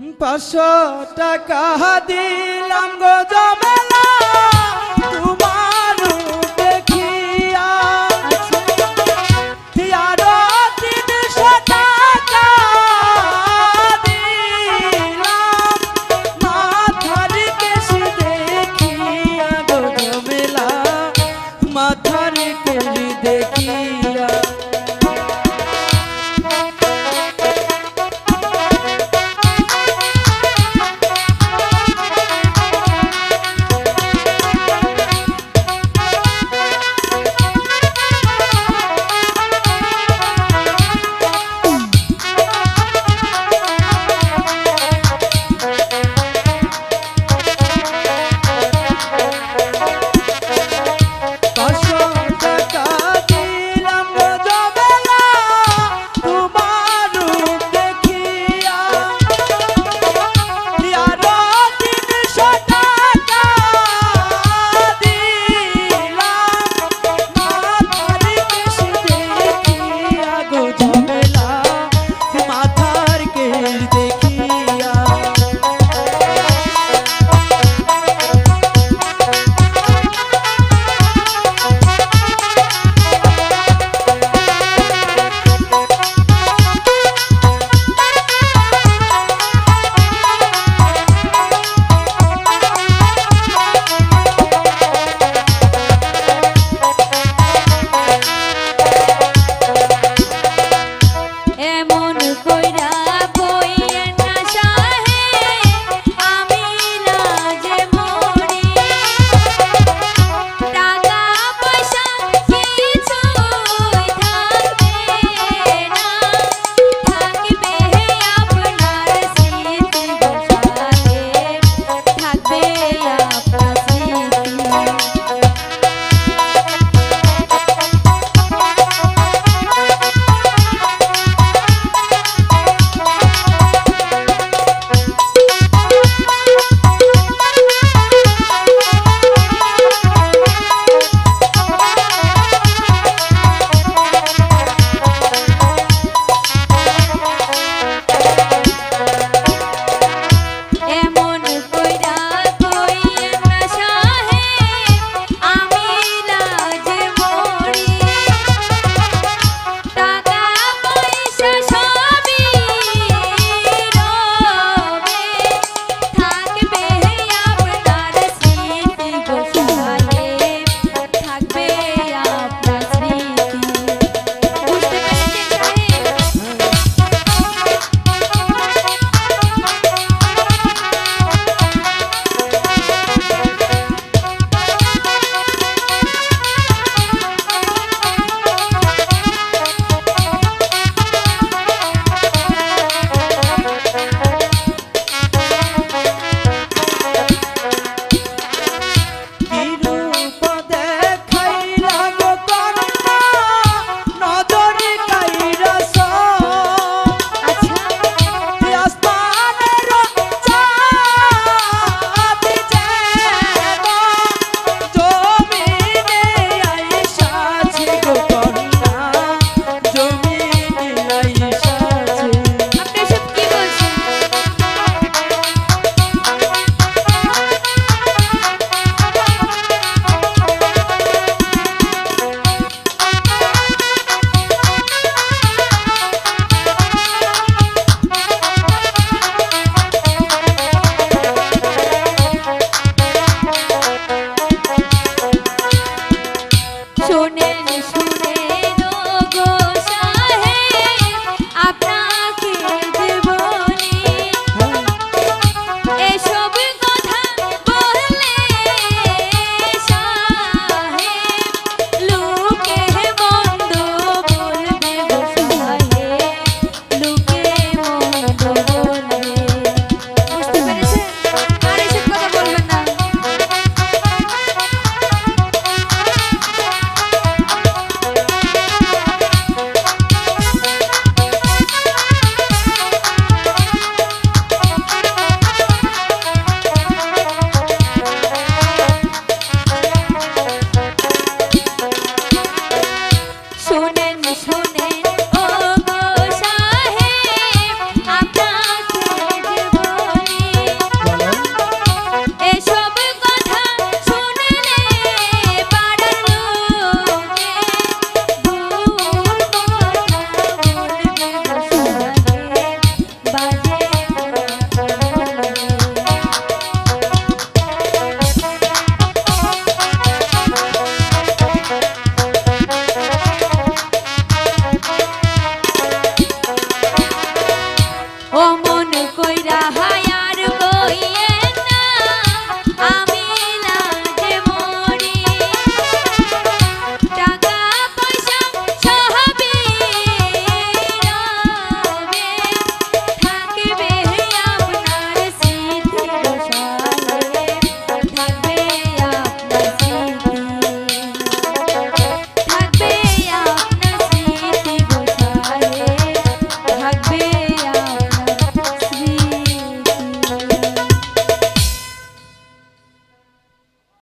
পাঁচশো টাকা দিলাম গো জমেলা তোমার দেখিয়া আরও তিনশো টাকা দিলাম। মাথার কেশি দেখিয়া গো জমেলা মাথার কেশি দেখিয়া